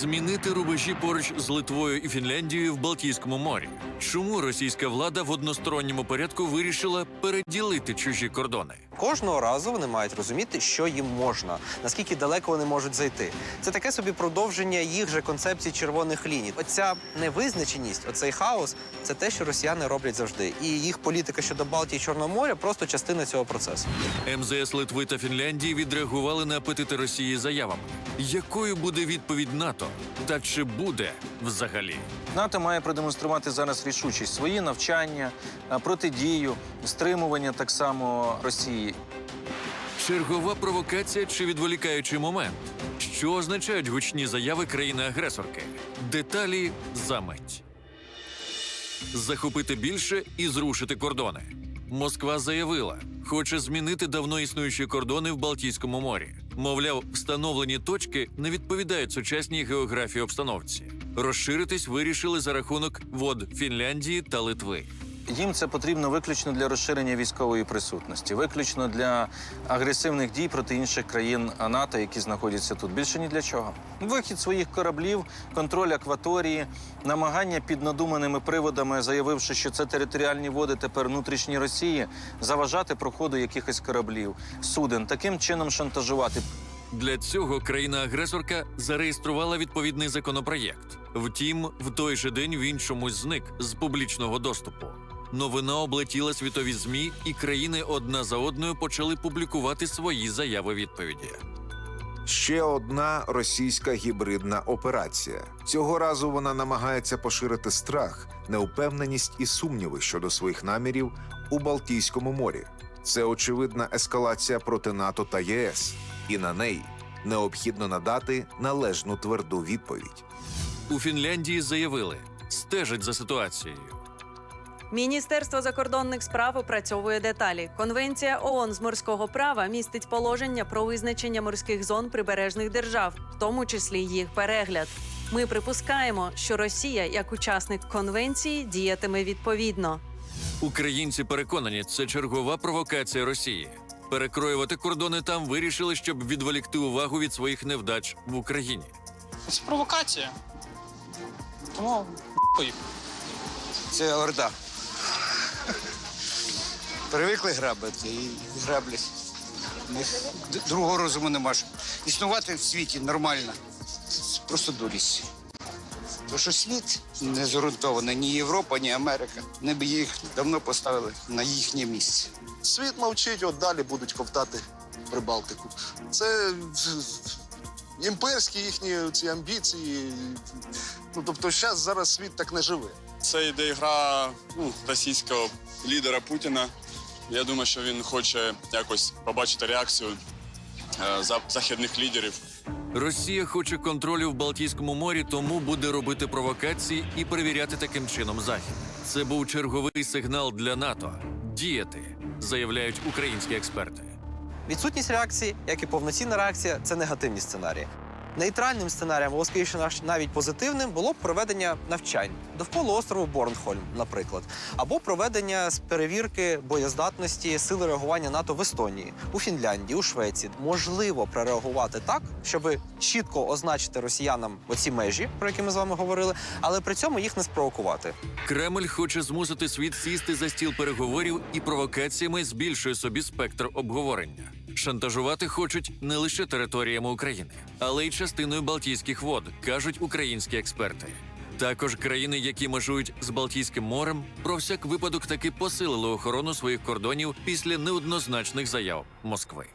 Змінити рубежі поруч з Литвою і Фінляндією в Балтійському морі. Чому російська влада в односторонньому порядку вирішила переділити чужі кордони? Кожного разу вони мають розуміти, що їм можна, наскільки далеко вони можуть зайти. Це таке собі продовження їх же концепції червоних ліній. Оця невизначеність, оцей хаос це те, що росіяни роблять завжди. І їх політика щодо Балтії і Чорного моря просто частина цього процесу. МЗС Литви та Фінляндії відреагували на апетити Росії заявами. Якою буде відповідь НАТО? Та чи буде взагалі? НАТО має продемонструвати зараз рішучість свої навчання, протидію, стримування так само Росії. Чергова провокація чи відволікаючий момент? Що означають гучні заяви країни-агресорки? Деталі за мить. Захопити більше і зрушити кордони. Москва заявила, хоче змінити давно існуючі кордони в Балтійському морі. Мовляв, встановлені точки не відповідають сучасній географії обстановці. Розширитись вирішили за рахунок вод Фінляндії та Литви. Їм це потрібно виключно для розширення військової присутності, виключно для агресивних дій проти інших країн НАТО, які знаходяться тут. Більше ні для чого. Вихід своїх кораблів, контроль акваторії, намагання під надуманими приводами, заявивши, що це територіальні води тепер внутрішні Росії, заважати проходу якихось кораблів, суден, таким чином шантажувати. Для цього країна-агресорка зареєструвала відповідний законопроєкт. Втім, в той же день він чомусь зник з публічного доступу. Новина облетіла світові змі, і країни одна за одною почали публікувати свої заяви відповіді. Ще одна російська гібридна операція. Цього разу вона намагається поширити страх, неупевненість і сумніви щодо своїх намірів у Балтійському морі. Це очевидна ескалація проти НАТО та ЄС, і на неї необхідно надати належну тверду відповідь. У Фінляндії заявили, стежать за ситуацією. Міністерство закордонних справ опрацьовує деталі. Конвенція ООН з морського права містить положення про визначення морських зон прибережних держав, в тому числі їх перегляд. Ми припускаємо, що Росія, як учасник конвенції, діятиме відповідно. Українці переконані, це чергова провокація Росії. Перекроювати кордони там вирішили, щоб відволікти увагу від своїх невдач в Україні. Це провокація. Тому. Це орда. Привикли грабити і граблять. У них другого розуму нема. Існувати в світі нормально. Просто дурість. Тому що світ не зґрунтований ні Європа, ні Америка. Вони б їх давно поставили на їхнє місце. Світ мовчить, от далі будуть ковтати Прибалтику. Це імперські їхні ці амбіції. Ну тобто, зараз зараз світ так не живе. Це йде гра ну, російського лідера Путіна. Я думаю, що він хоче якось побачити реакцію е, за- західних лідерів. Росія хоче контролю в Балтійському морі, тому буде робити провокації і перевіряти таким чином захід. Це був черговий сигнал для НАТО діяти, заявляють українські експерти. Відсутність реакції, як і повноцінна реакція, це негативні сценарії. Нейтральним сценарієм, або скоріше навіть позитивним, було б проведення навчань довкола острову Борнхольм, наприклад, або проведення з перевірки боєздатності сили реагування НАТО в Естонії, у Фінляндії, у Швеції. Можливо прореагувати так, щоб чітко означити росіянам оці межі, про які ми з вами говорили, але при цьому їх не спровокувати. Кремль хоче змусити світ сісти за стіл переговорів і провокаціями збільшує собі спектр обговорення. Шантажувати хочуть не лише територіями України, але й частиною Балтійських вод, кажуть українські експерти. Також країни, які межують з Балтійським морем, про всяк випадок таки посилили охорону своїх кордонів після неоднозначних заяв Москви.